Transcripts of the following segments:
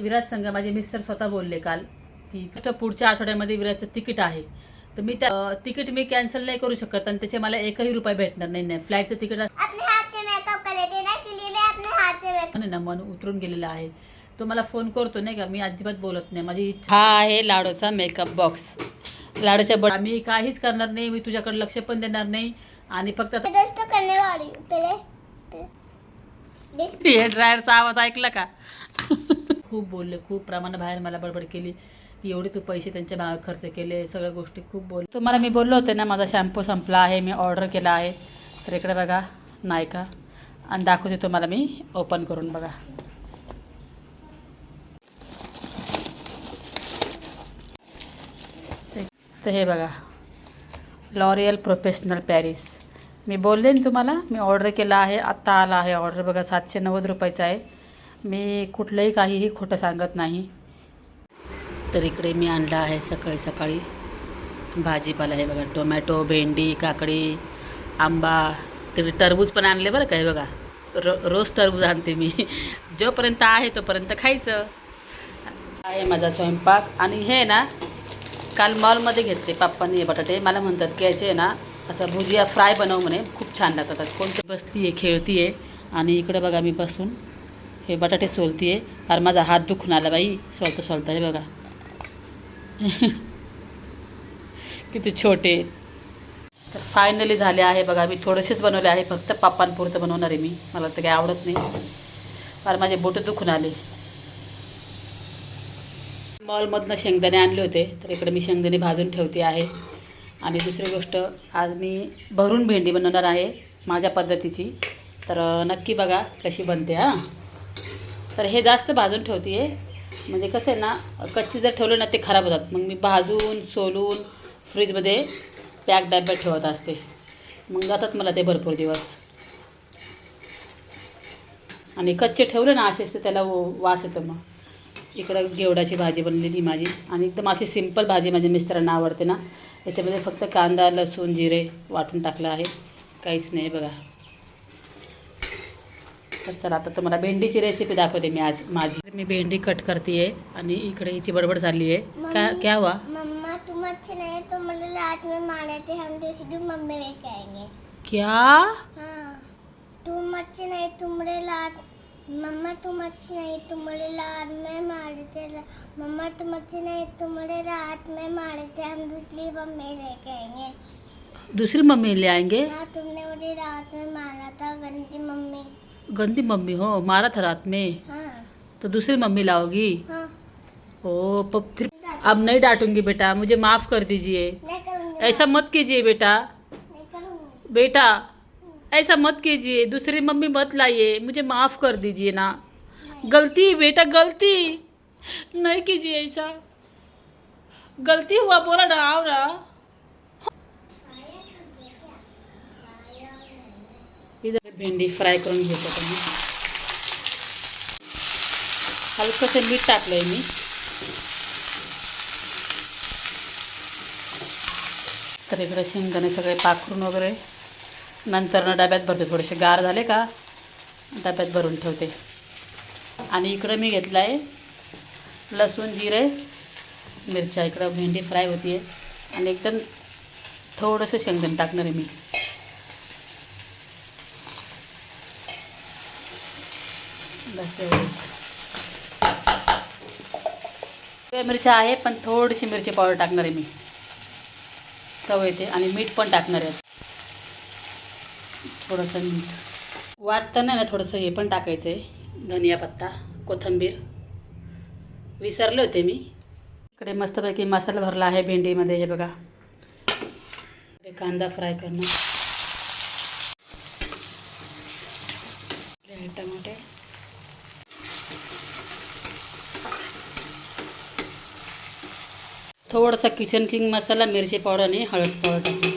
विराज संघ माझे मिस्टर स्वतः बोलले काल की फक्त पुढच्या आठवड्यामध्ये विराजचं तिकीट आहे. तर मी त्या तिकीट मी कॅन्सल नाही करू शकत आणि त्याचे मला एकही रुपये भेटणार नाही नाही. फ्लाईटचं तिकीट अपने हाथ से मेकअप कर लेते हैं ना इसलिए मैं अपने हाथ से मेकअप आहे ना मन उतरून गेलेला आहे. तो मला फोन करतो नाही का मी अजिबात बोलत नाही. माझी इच्छा हा आहे लाडोचा मेकअप बॉक्स लाडोच्या बॉ मी काहीच करणार नाही मी तुझ्याकडे लक्ष पण देणार नाही. आणि फक्त हूँ हे ड्रायरचा आवाज ऐकला का? खूप बोलले खूप प्रमाणाबाहेर मला बडबड केली. की एवढे तू पैसे त्यांच्या मागे खर्च केले सगळ्या गोष्टी खूप बोल तुम्हाला मी बोललो होते ना माझा शॅम्पू संपला आहे मी ऑर्डर केला आहे. तर इकडे बघा नायका. आणि दाखवते तुम्हाला मी ओपन करून बघा. तर हे बघा लॉरियल प्रोफेशनल पॅरिस मी बोलले ना तुम्हाला मी ऑर्डर केला आहे आत्ता आला आहे ऑर्डर. बघा सातशे नव्वद रुपयाचा आहे. मी कुठलंही काहीही खोटं सांगत नाही. तर इकडे मी आणलं आहे सकाळी सकाळी. भाजीपाला हे बघा टोमॅटो भेंडी काकडी आंबा तिकडे टरबूज पण आणले बरं का हे बघा. रो रोज टरबूज आणते मी. जोपर्यंत आहे तोपर्यंत खायचं. आहे माझा स्वयंपाक आणि हे ना काल मॉलमध्ये घेतले पप्पांनी हे बटाटे. मला म्हणतात की याचे ना असं भुजिया फ्राय बनव म्हणे. खूप छान लागतात. कोणती बसती आहे खेळती आहे आणि इकडे बघा मी बसून. हे बटाटे सोलती आहे फार माझा हात दुखून आला बाई. सोलता सोलता हे बघा. किती छोटे. तर फायनली झाले आहे बघा. मी थोडेसेच बनवले आहे. फक्त पप्पांपुरतं बनवणार आहे मी. मला तर काही आवडत नाही. फार माझे बोटं दुखून आले. मॉलमधनं शेंगदाणे आणले होते. तर इकडे मी शेंगदाणे भाजून ठेवते आहे. आणि दुसरी गोष्ट आज मी भरून भेंडी बनवणार आहे. माझ्या पद्धतीची. तर नक्की बघा कशी बनते हां. तर हे जास्त भाजून ठेवते आहे म्हणजे कसं आहे ना कच्चे जर ठेवले ना ते खराब होतात. मग मी भाजून सोलून फ्रीजमध्ये पॅक डब्यात ठेवत असते. मग जातात मला ते भरपूर दिवस. आणि कच्चे ठेवले ना असेच तर त्याला वास येतो मग. इकडं घेवडाची भाजी बनलेली माझी. आणि एकदम अशी सिंपल भाजी माझ्या मिस्टरांना आवडते ना. याच्यामध्ये फक्त कांदा लसूण जिरे वाटून टाकलं आहे. काहीच नाही बघा. तर चला आता तुम्हाला भेंडीची रेसिपी दाखवते मी आज माझी. मी भेंडी कट करते आणि इकडे हिची बडबड झाली आहे क्या क्या हुआ? मम्मा तुम अच्छे नहीं है तो मतलब रात में मारे थे हम तो सीधे मम्मी लेके आएंगे। क्या? हाँ तुम अच्छे नहीं तुमरे लात मम्मा तुम अच्छी नहीं तुम्हारे लात में मारे थे मम्मा तुम अच्छे नहीं तुम्हारे रात में मारे थे हम दूसरी मम्मी लेके आएंगे। दूसरी मम्मी ले आएंगे? हाँ तुमने मुझे रात में मारा था गंदी मम्मी। गंदी मम्मी हो मारा था रात में। हाँ। तो दूसरी मम्मी लाओगी? हाँ। ओ फिर अब नहीं डांटूँगी बेटा मुझे माफ़ कर दीजिए। ऐसा मत कीजिए बेटा। नहीं बेटा ऐसा मत कीजिए दूसरी मम्मी मत लाइए मुझे माफ़ कर दीजिए ना। गलती बेटा गलती। नहीं कीजिए ऐसा। गलती हुआ बोला ना आओ ना। भेंडी फ्राय करून घेतो तुम्ही हलकंसं मीठ टाकलंय मी. तर इकडे शेंगदाणे सगळे पाखरून वगैरे. नंतर डब्यात भरते. थोडेसे गार झाले का डब्यात भरून ठेवते. आणि इकडं मी घेतलं आहे लसूण जिरे मिरच्या. इकडं भेंडी फ्राय होती आहे आणि एकदम थोडंसं शेंगदाणे टाकणार आहे मी. बस मिरच्या आहे पण थोडीशी मिरची पावडर टाकणार आहे मी. चव येते आणि मीठ पण टाकणार आहे. थोडंसं मीठ. वाटतं ना थोडंसं हे पण टाकायचं आहे धनिया पत्ता कोथिंबीर. विसरले होते मी. इकडे मस्तपैकी मसाला भरला आहे भेंडीमध्ये हे बघा. कांदा फ्राय करणं इकडे आहे टमाटे थोडासा किचन किंग मसाला मिरची पावडर आणि हळद पावडर टाकली.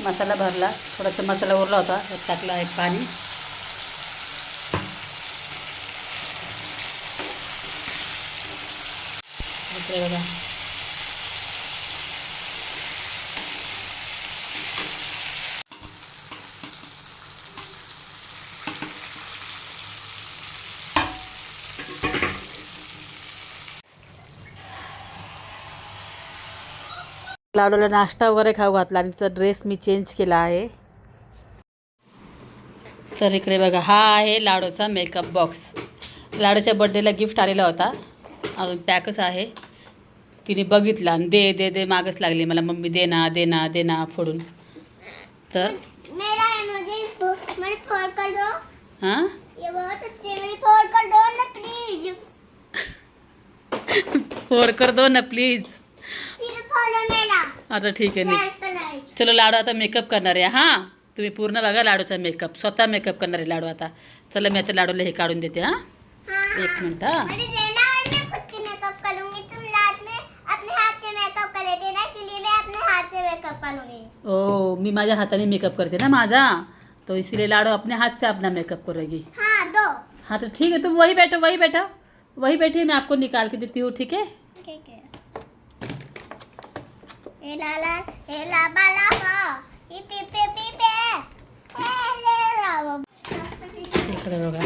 मसाला भरला. थोडासा मसाला उरला होता. त्यात टाकला आहे पाणी. बघा. लाडूला नाश्ता वगैरे खाऊ घातला आणि तिचा ड्रेस मी चेंज केला आहे. तर इकडे बघा हा आहे लाडूचा मेकअप बॉक्स लाडूच्या बड्डेला गिफ्ट आलेला होता. अजून पॅकच आहे. तिने बघितला आणि दे दे दे मागच लागली. मला मम्मी दे ना दे ना दे ना फोडून. तर मेरा है? फोर कर दो ना प्लीज अच्छा ठीक आहे शेअर चलो लाडू आता मेकअप करणार आहे हाँ? तुम्ही पूर्ण बघा लाडूचा मेकअप स्वतः मेकअप करणार आहे लाडू आता. चला मी आता लाडूला हे काढून देते हाँ? हाँ एक मिनट हाँ. मुझे देना और मैं खुद से मेकअप करूँगी तुम रात में अपने हाथ से मेकअप कर लेते ना इसलिए मैं हाथ मेकअप करूँगी ओ मी माझ्या हाताने मेकअप करते ना माझा? तो इसीलिए लाडू अपने हाथ से अपना मेकअप करेगी हाँ दो. हाँ तो ठीक है तुम वही बैठो वही बैठो. वही बैठिए मैं आपको निकाल के देती हूँ ठीक है? ठीक है ए ला ला ए ला बा ला बा ई पी पे पी पे। ए ले रा वो। इकडे बघा.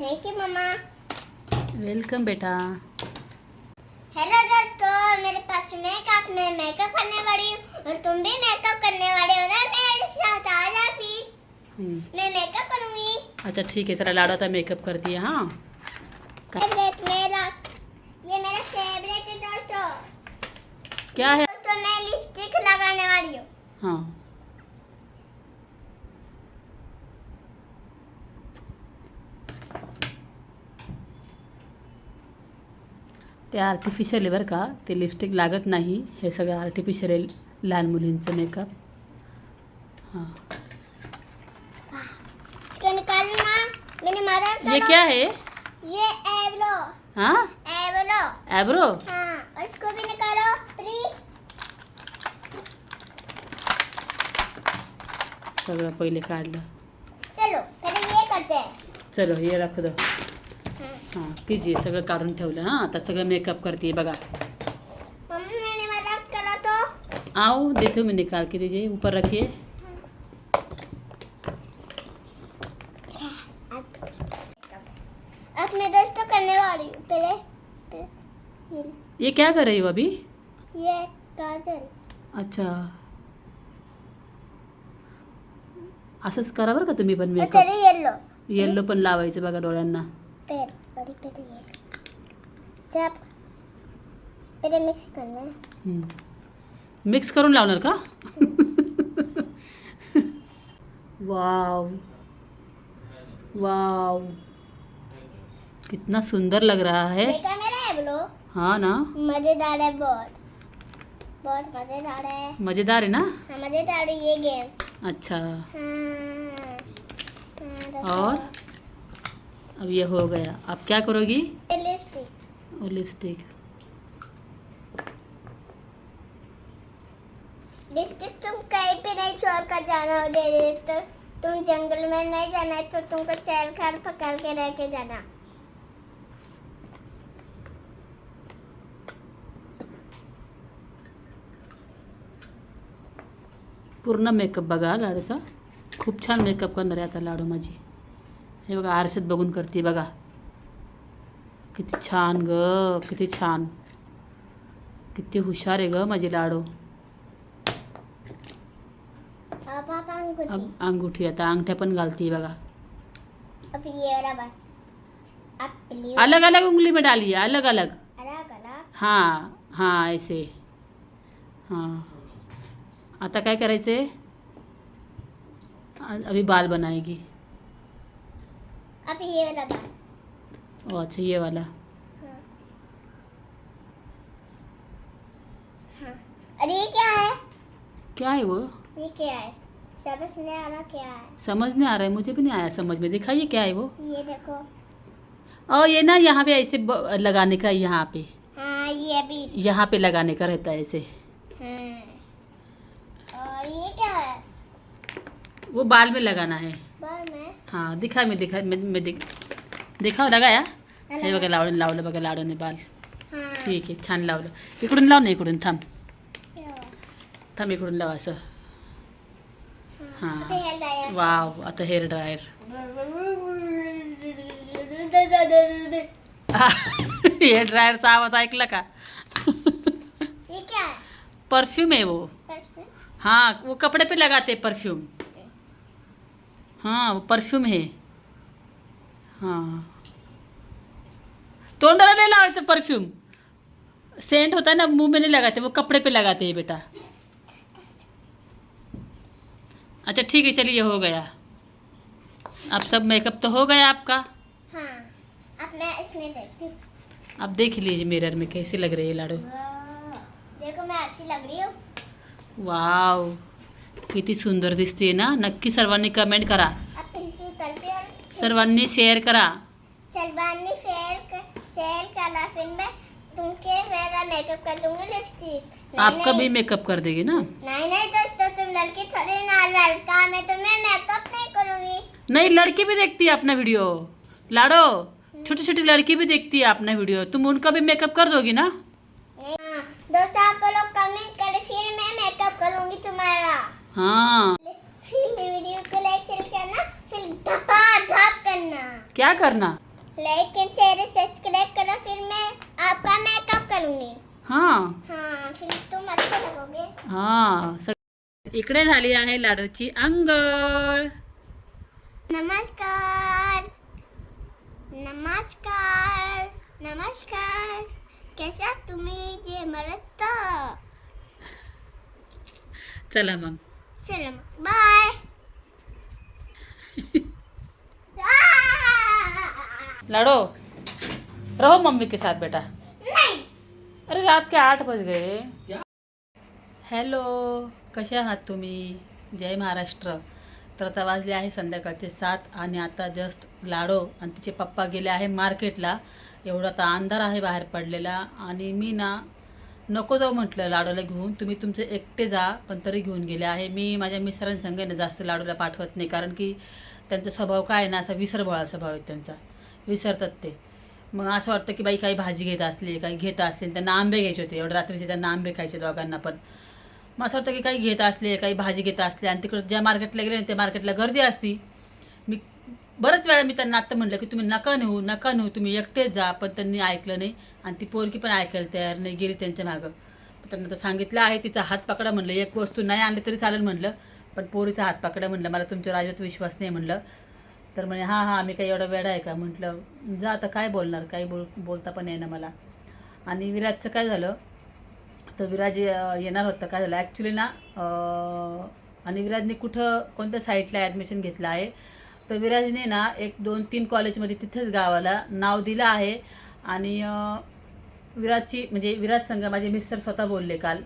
थैंक यू मम्मा वेलकम बेटा. हेलो दोस्तों मेरे पास मेकअप में मेकअप करने वाली हूँ और तुम भी मेकअप करने वाले हो ना मेरे साथ आ जा फिर हम्म, मैं मेकअप करूँगी। अच्छा ठीक है चला लाडू आता मेकअप करती है हाँ का- फेवरेट मेरा ये मेरा फेवरेट है दोस्तों क्या है दोस्तों मैं वाली हूँ। हाँ ते आर्टिफिशियल आहे बरं का ते लिपस्टिक लागत नाही हे सगळं आर्टिफिशियल आहे लहान मुलींचं मेकअप हाँ। ये क्या है? ये एवलो हाँ? एवलो ॲब्रो हाँ इसको भी निकालो। सगळं पहिले काढलं चलो पहले ये करते हैं। चलो हे रख दो। हाँ। हाँ कीजिए सगळं काढून ठेवलं हाँ आता सगळं मेकअप करते बघा। मम्मी मैंने मदद करा तो। आओ देते हो मैं निकाल के दीजिए ऊपर रखिए। अब मैं दोस्तों करने वाली हूँ पहले ये क्या कर रही हो अभी? ये काजल अच्छा। असंच करा बरं का तुम्ही पण मेकअप येल्लो पण लावायचं बघा डोळ्यांना. मिक्स करना हम्म. मिक्स करून लावणार का? वाव वाव कितना सुंदर लग रहा है. है हाँ ना? मज़ेदार है बहुत. बहुत मज़ेदार है। मज़ेदार है ना? हाँ मज़ेदार है ये गेम। अच्छा। हाँ हाँ, और? अब ये हो गया। अब क्या करोगी? लिपस्टिक और लिपस्टिक लिपस्टिक तुम कहीं पे नहीं छोड़ कर जाना हो दे तो तुम जंगल में नहीं जाना है तो तुमको शहर खार पकड़ के रह के जाना। पूर्ण मेकअप बघा लाडूचा. खूप छान मेकअप करणार आहे आता लाडू माझी. हे बघा आरशात बघून करते बघा. किती छान ग किती छान. किती हुशार आहे ग माझी लाडू. अंगूठी आता अंगठ्या पण घालते बघा. अब ये वाला बस. अब पहली अलग अलग उंगली में डालिए अलग अलग. अलग अलग. हाँ हाँ ऐसे. हाँ. आता काय करायचे अभी बाल बनाएगी। अब ये वाला बस ओ अच्छा ये वाला। हाँ। हाँ। अरे ये क्या है? क्या है वो? ये क्या है? समझ नहीं आ रहा क्या है? समझ नहीं आ रहा है मुझे भी नहीं आया समझ में। दिखाइए क्या है वो? ये देखो। और ये ना यहाँ पे ऐसे लगाने का यहाँ पे। हाँ ये भी यहाँ पे लगाने का रहता है ऐसे। वो बाल में लगाना है। बाल में? हाँ दिखा मैं दिखा मैं, मैं दिख दिखाव लगाया हे बघा लावलं लावलं बघा लाडूने बाल। हाँ। ठीक आहे छान लावलं. इकडून लाव ना इकडून थांब? थांब इकडून लाव असं. हाँ हाँ. वाव आता हेअर ड्रायर. हेअर ड्रायरचा आवाज ऐकला का? ये क्या? है परफ्यूम है वो. हाँ वो कपड़े पे लगाते परफ्यूम. हाँ वो परफ्यूम है। हाँ। तोंडाला नहीं लावायचं परफ्यूम सेंट होता है ना मुँह में नहीं लगाते वो कपड़े पे लगाते हैं बेटा। अच्छा ठीक है चलिए हो गया। अब सब मेकअप तो हो गया आपका। हाँ अब मैं इसमें देखती हूँ। अब देख लीजिए मिरर में कैसी लग रही है लाडू। देखो मैं अच्छी लग रही हूँ। वाव किती सुंदर दिसते ना? नक्की सर्वांनी कमेंट करा. सर्वांनी शेअर करा. फेयर कर शेयर करा. फिर मैं तुमके मेरा मेकअप कर दूँगी लिपस्टिक आपका भी मेकअप कर देगी ना? नहीं नहीं दोस्तों तुम लड़की थोड़ी ना लड़का मैं तुम्हें मेकअप नहीं करूँगी. नहीं लड़की भी देखती है अपना वीडियो लाडो छोटी छोटी लड़की भी देखती है अपना वीडियो तुम उनका भी मेकअप कर दोगी ना? हाँ, दोस्तों आप लोग कमेंट करें फिर मैं मेकअप करूँगी तुम्हारा. हाँ। फिर वीडियो को लाइक शेयर करना फिर धपाधप करना। क्या करना? लाइक एंड शेयर सब्सक्राइब करो फिर मैं आपका मेकअप करूंगी। हाँ। हाँ फिर तुम अच्छे लगोगे। हा सग इकडे झाली आहे लाडूची अंघोळ नमस्कार। नमस्कार। नमस्कार। कैसा तुम्ही? जे मरत चला मग. चलो बाय लाडो। रहो मम्मी के साथ बेटा। नहीं। अरे रात के आठ बज गए। हॅलो कसे आहात तुम्ही? जय महाराष्ट्र। तर आता वाजले आहे संध्याकाळचे सात आणि आता जस्ट लाडो आणि तिचे पप्पा गेले आहे मार्केटला. एवढा आता अंधार आहे बाहेर पडलेला आणि मी ना नको जाऊ म्हटलं लाडूला घेऊन. तुम्ही तुमचे एकटे जा पण तरी घेऊन गेले आहे. मी माझ्या मिस्टरांसंग ना जास्त लाडूला पाठवत नाही. कारण की त्यांचा स्वभाव काय आहे ना असा विसरबोळा स्वभाव आहे त्यांचा. विसरतात ते. मग असं वाटतं की बाई काही भाजी घेत असली काही घेत असली त्यांना आंबे घ्यायचे होते. एवढं रात्रीचे त्यांना आंबे खायचे दोघांना पण. मग असं वाटतं की काही घेत असले काही भाजी घेत असले आणि तिकडं ज्या मार्केटला गेले ना त्या मार्केटला गर्दी असती. बऱ्याच वेळा मी त्यांना आत्ता म्हटलं की तुम्ही नका नेऊ नका नेऊ तुम्ही एकटेच जा पण त्यांनी ऐकलं नाही. आणि ती पोरकी पण ऐकायला तयार नाही गेली त्यांच्या मागं. त्यांना तर सांगितलं आहे तिचा हात पकडा म्हणलं. एक वस्तू नाही आणली तरी चालेल म्हणलं पण पोरीचा हात पकडा म्हणलं. मला तुमच्या अजिबात विश्वास नाही म्हणलं. तर म्हणे हां हां आम्ही काही एवढा वेडा आहे का? म्हटलं जा आता काय बोलणार? काही बोल बोलता पण येईना मला. आणि विराजचं काय झालं? तर विराज येणार होतं. काय झालं? ॲक्च्युली ना आणि विराजने कुठं कोणत्या साईटला ॲडमिशन घेतलं आहे? तर विराजने ना एक दोन तीन कॉलेजमध्ये तिथेच गावाला नाव दिलं आहे. आणि विराजची म्हणजे विराज संघ माझे मिस्टर स्वतः बोलले काल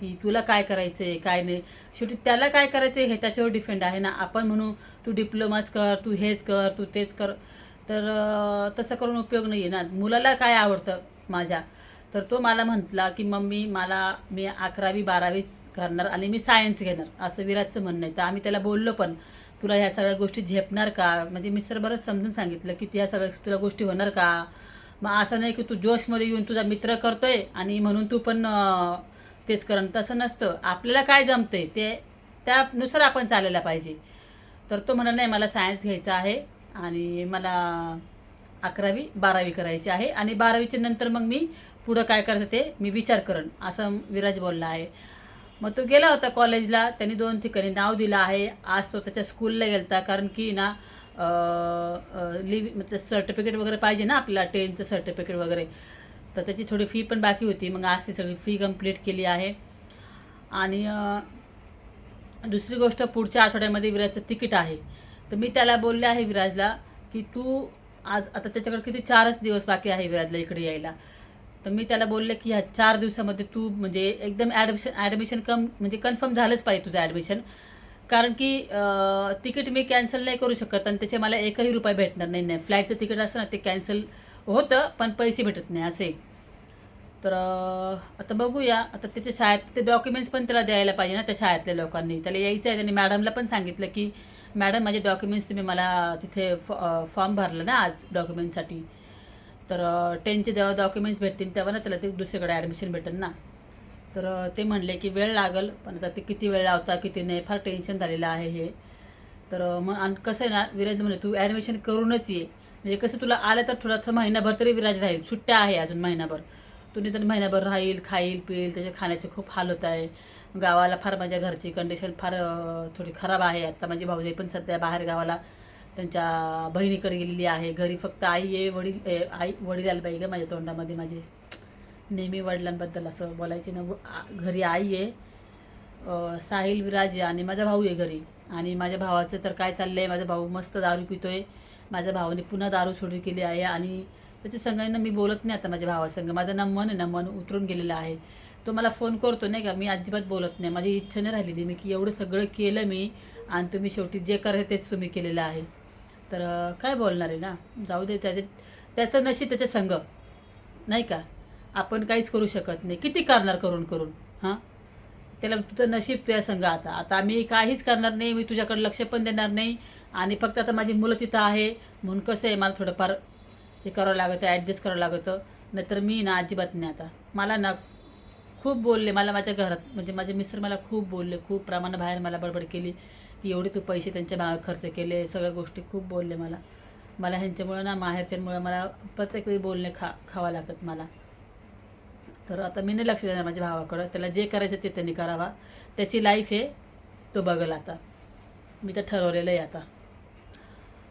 की तुला काय करायचं आहे काय नाही. शेवटी त्याला काय करायचं आहे हे त्याच्यावर डिपेंड आहे ना. आपण म्हणू तू डिप्लोमाच कर तू हेच कर तू तेच कर. तर तसं करून उपयोग नाही आहे ना. मुलाला काय आवडतं माझ्या? तर तो मला म्हटला की मम्मी मला मी अकरावी बारावी करणार आणि मी सायन्स घेणार. असं विराजचं म्हणणं आहे. तर आम्ही त्याला बोललो पण. तुला ह्या सगळ्या गोष्टी झेपणार का? म्हणजे मिस्टर बरंच समजून सांगितलं की ह्या सगळ्या तुला गोष्टी होणार का? मग असं नाही की तू जोशमध्ये येऊन तुझा मित्र करतोय आणि म्हणून तू पण तेच करण. तसं नसतं. आपल्याला काय जमतंय ते त्यानुसार आपण चालायला पाहिजे. तर तो म्हणा नाही मला सायन्स घ्यायचा आहे आणि मला अकरावी बारावी करायची आहे आणि बारावीच्या नंतर मग मी पुढं काय करायचं ते मी विचार करण. असं विराज बोलला आहे. मग तो गेला होता कॉलेजला त्यांनी दोन ठिकाणी नाव दिलं आहे. आज तो त्याच्या स्कूलला गेलता कारण की ना लिव्ह मतलब सर्टिफिकेट वगैरे पाहिजे ना आपल्याला टेनचं सर्टिफिकेट वगैरे. तर त्याची थोडी फी पण बाकी होती. मग आज ती सगळी फी कंप्लीट केली आहे. आणि दुसरी गोष्ट पुढच्या आठवड्यामध्ये विराजचं तिकीट आहे. तर मी त्याला बोलले आहे विराजला की तू आज आता त्याच्याकडे किती चारच दिवस बाकी आहे विराजला इकडे यायला. तर मी त्याला बोलले की ह्या चार दिवसामध्ये तू म्हणजे एकदम ॲडमिशन ॲडमिशन कम म्हणजे कन्फर्म झालंच पाहिजे तुझं ॲडमिशन कारण की तिकीट मी कॅन्सल नाही करू शकत आणि त्याचे मला एकही रुपये भेटणार नाही नाही. फ्लाईटचं तिकीट असतं ना ते कॅन्सल होतं पण पैसे भेटत नाही असे तर आता बघूया. आता त्याच्या शाळेत ते डॉक्युमेंट्स पण त्याला द्यायला पाहिजे ना त्या शाळेतल्या लोकांनी. त्याला यायचं आहे त्यांनी मॅडमला पण सांगितलं की मॅडम माझे डॉक्युमेंट्स तुम्ही मला तिथे फॉर्म भरला ना आज डॉक्युमेंटसाठी तर टेनचे जेव्हा डॉक्युमेंट्स भेटतील तेव्हा ना त्याला ते दुसरीकडे ॲडमिशन भेटेल ना. तर ते म्हणले की वेळ लागल पण आता ते किती वेळ लावता किती नाही फार टेन्शन झालेलं आहे हे. तर मग आणि कसं आहे ना विराज म्हणे तू ॲडमिशन करूनच ये. म्हणजे कसं तुला आलं तर थोडंसं महिनाभर तरी विराज राहील. सुट्ट्या आहे अजून महिनाभर. तुम्ही तर महिनाभर राहील खाईल पिईल त्याच्या खाण्याचे खूप हाल होत आहे. गावाला फार माझ्या घरची कंडिशन फार थोडी खराब आहे. आता माझी भाऊजाई पण सध्या बाहेर गावाला त्यांच्या बहिणीकडे गेलेली आहे. घरी फक्त आई आहे वडील ए, आई वडील आले पाहिजे माझ्या तोंडामध्ये. माझे नेहमी वडिलांबद्दल असं बोलायचे ना घरी आई आहे साहिल विराज आहे आणि माझा भाऊ आहे घरी. आणि माझ्या भावाचं तर काय चाललं आहे माझा भाऊ मस्त दारू पितो आहे माझ्या भावाने पुन्हा दारू सोडू केली आहे आणि त्याच्या संघाने मी बोलत नाही आता माझ्या भावासंग. माझं ना मन आहे ना मन उतरून गेलेलं आहे. तो मला फोन करतो नाही का मी अजिबात बोलत नाही. माझी इच्छा नाही राहिलेली मी की एवढं सगळं केलं मी आणि तुम्ही शेवटी जे करायचं तेच तुम्ही केलेलं आहे. तर काय बोलणार आहे ना? जाऊ दे त्याचे त्याचं नशीब त्याच्या संघ नाही का? आपण काहीच करू शकत नाही. किती करणार करून करून? हां? त्याला तुझं नशीब तुझ्या संघ आता. आता मी काहीच करणार नाही. मी तुझ्याकडे लक्ष पण देणार नाही. आणि फक्त आता माझी मुलं तिथं आहे. म्हणून कसं आहे मला थोडंफार हे करावं लागतं ॲडजस्ट करावं लागतं. नाहीतर मी ना अजिबात नाही आता. मला ना खूप बोलले. मला माझ्या घरात म्हणजे माझे मिस्टर मला खूप बोलले. खूप प्रमाणात बाहेर मला बडबड केली. एवढे तू पैसे त्यांच्या मागे खर्च केले सगळ्या गोष्टी खूप बोलले मला. मला ह्यांच्यामुळं ना माहेरच्यांमुळं मला प्रत्येक वेळी बोलणे खा खावं लागत मला. तर आता मी नाही लक्ष देणार माझ्या भावाकडं. त्याला जे करायचं ते त्यांनी करावा. त्याची लाईफ आहे तो बघल आता. मी तर ठरवलेलं आहे आता.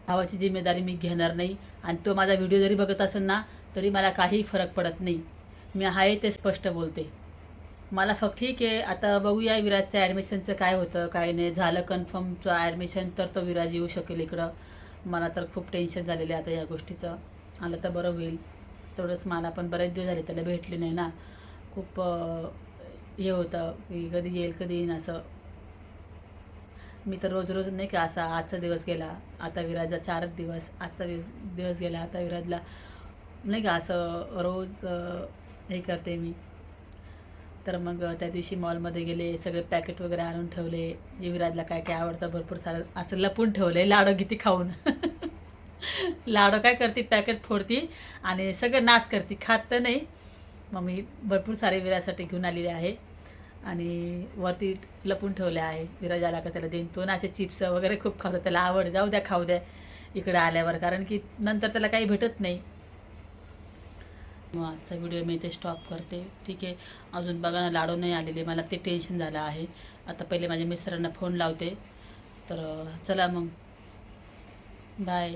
भावाची जिम्मेदारी मी घेणार नाही. आणि तो माझा व्हिडिओ जरी बघत असेल ना तरी मला काही फरक पडत नाही. मी आहे ते स्पष्ट बोलते. मला फक्त ठीक आहे. आता बघूया विराजचं ॲडमिशनचं काय होतं काय नाही. झालं कन्फर्मचं ॲडमिशन तर तो विराज येऊ शकेल इकडं. मला तर खूप टेन्शन झालेलं आहे आता या गोष्टीचं. आलं तर बरं होईल. तेवढंच मला पण बरेच दिवस झाले त्याला भेटले नाही ना. खूप हे होतं की कधी येईल कधी येईन असं. मी तर रोज रोज नाही का असा आजचा दिवस गेला आता विराजला चारच दिवस आजचा दिवस दिवस गेला आता विराजला नाही का असं रोज हे करते मी. तर मग त्या दिवशी मॉलमध्ये गेले सगळे पॅकेट वगैरे आणून ठेवले. युवराजला विराजला काय काय आवडतं भरपूर सारं असं लपून ठेवले लाडो किती खाऊन. लाडो काय करते पॅकेट फोडती आणि सगळं नाश करते खात तर नाही. मग मी भरपूर सारे विराजसाठी घेऊन आलेले आहे. आणि वरती लपून ठेवले आहे. विराज आला का त्याला देईन तो ना असे चिप्स वगैरे खूप खातो त्याला आवड जाऊ द्या खाऊ द्या इकडे आल्यावर. कारण की नंतर त्याला काही भेटत नाही. मग आजचा व्हिडिओ मी इथे स्टॉप करते. ठीक आहे? अजून बघा ना लाडू नाही आलेले. मला ते टेन्शन झालं आहे. आता पहिले माझ्या मिस्टरांना फोन लावते. तर चला मग. बाय